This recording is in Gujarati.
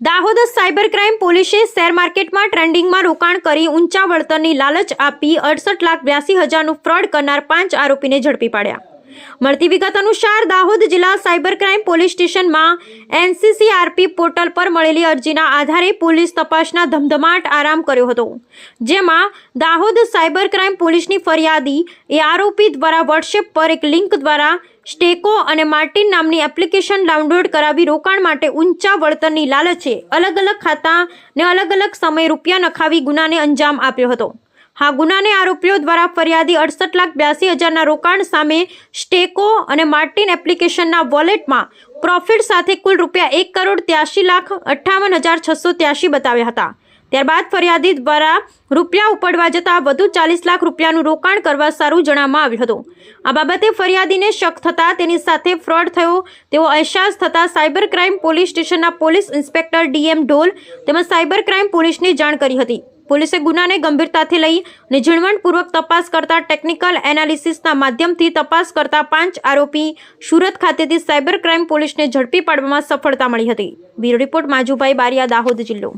દાહોદ સાયબર ક્રાઇમ પોલીસે શેર માર્કેટમાં ટ્રેન્ડિંગમાં રોકાણ કરી ઊંચા વળતરની લાલચ આપી અડસઠ લાખ બ્યાસી હજારનું ફ્રોડ કરનાર પાંચ આરોપીને ઝડપી પાડ્યા. મળતી વિગત અનુસાર દાહોદ જિલ્લા સાયબર ક્રાઇમ પોલીસ સ્ટેશનમાં એનસીસીઆરપી પોર્ટલ પર મળેલી અરજીના આધારે પોલીસ તપાસના ધમધમાટ આરામ કર્યો હતો. જેમાં દાહોદ સાયબર ક્રાઇમ પોલીસની ફરિયાદી એ આરોપી દ્વારા વોટ્સએપ પર એક લિંક દ્વારા સ્ટેકો અને માર્ટિન નામની એપ્લિકેશન ડાઉનલોડ કરાવી રોકાણ માટે ઊંચા વળતરની લાલચે અલગ અલગ ખાતા ને અલગ અલગ સમયે રૂપિયા નખાવી ગુનાને અંજામ આપ્યો હતો. હા, ગુનાને આરોપીઓ દ્વારા ફરિયાદી અડસઠ લાખ બ્યાસી હજારના રોકાણ સામે સ્ટેકો અને માર્ટિન એપ્લિકેશનના વોલેટમાં પ્રોફિટ સાથે કુલ રૂપિયા એક કરોડ ત્યાસી લાખ અઠ્ઠાવન હજાર છસો ત્યાસી બતાવ્યા હતા. ત્યારબાદ ફરિયાદી દ્વારા રૂપિયા ઉપડવા જતાં વધુ ચાલીસ લાખ રૂપિયાનું રોકાણ કરવા સારું જણાવવામાં આવ્યું હતું. આ બાબતે ફરિયાદીને શક થતાં તેની સાથે ફ્રોડ થયો. તેવો અહેસાસ થતાં સાયબર ક્રાઇમ પોલીસ સ્ટેશનના પોલીસ ઇન્સ્પેક્ટર ડીએમ ઢોલ તેમજ સાયબર ક્રાઇમ પોલીસને જાણ કરી હતી. પોલીસે ગુનાને ગંભીરતાથી લઈ અને ઝીણવટપૂર્વક તપાસ કરતા ટેકનિકલ એનાલિસિસના માધ્યમથી તપાસ કરતા પાંચ આરોપી સુરત ખાતેથી સાયબર ક્રાઇમ પોલીસને ઝડપી પાડવામાં સફળતા મળી હતી. બ્યુરો રિપોર્ટ માજુભાઈ બારિયા, દાહોદ જિલ્લો.